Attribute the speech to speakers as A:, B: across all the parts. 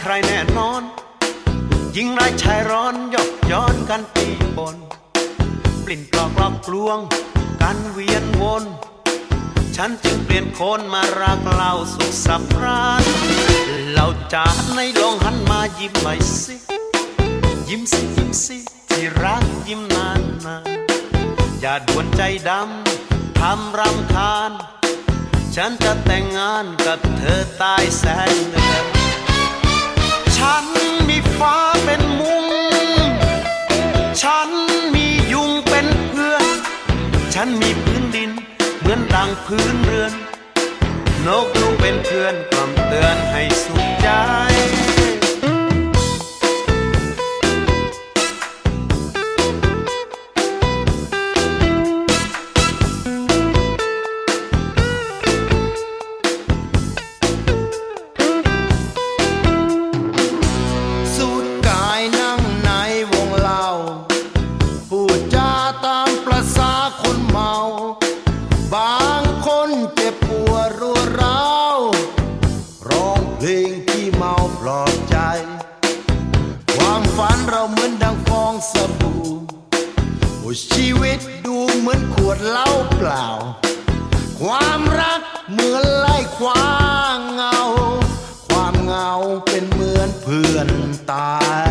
A: ใครแน่นอน ยิงรายชายร้อนยอกย้อนกันตีบน ปลิ่นกลอกลอกกลวง กันเวียนวน ฉันจึงเปลี่ยนคนมารักเราสุขสับรานเราจากในลองหันมายิ้มใหม่สิ ยิ้มสิยิ้มสิที่รักยิ้มนานนาอย่าด่วนใจดำทำรำคาญ ฉันจะแต่งงานกับเธอตายแสน ฉันมีพื้นดิน เหมือนดังพื้นเรือน นกยูงเป็นเพื่อนความเตือนให้สุขใจ
B: สบู่โอ้ชีวิตดูเหมือนขวดเหล้าเปล่า ความรักเหมือนไล่คว้ามเงา ความเหงาเป็นเหมือนเพื่อนตาย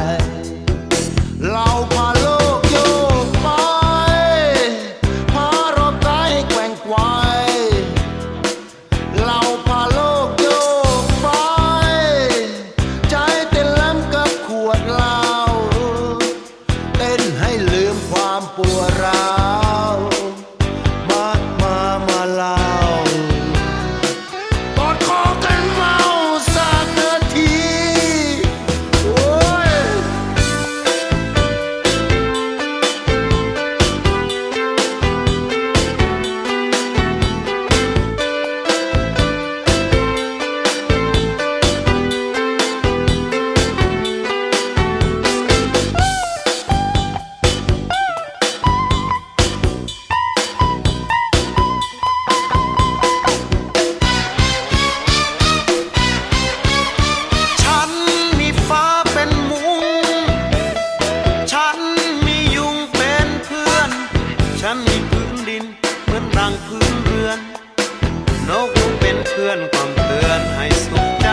A: นกยุงเป็นเพื่อนความเตือนให้สุขใจ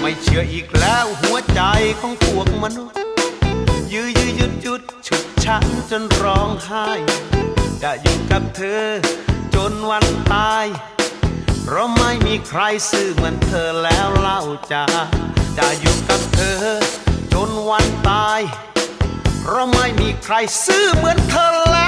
A: ไม่เชื่ออีกแล้วหัวใจของพวกมนุษย์ยื้อยื้อยุดยุดฉุดฉันจนร้องไห้ จะอยู่กับเธอ จนวันตาย เพราะไม่มีใครซื่อเหมือนเธอแล้วเล่าจะจะอยู่กับเธอ จนวันตาย เพราะไม่มีใครซื่อเหมือนเธอ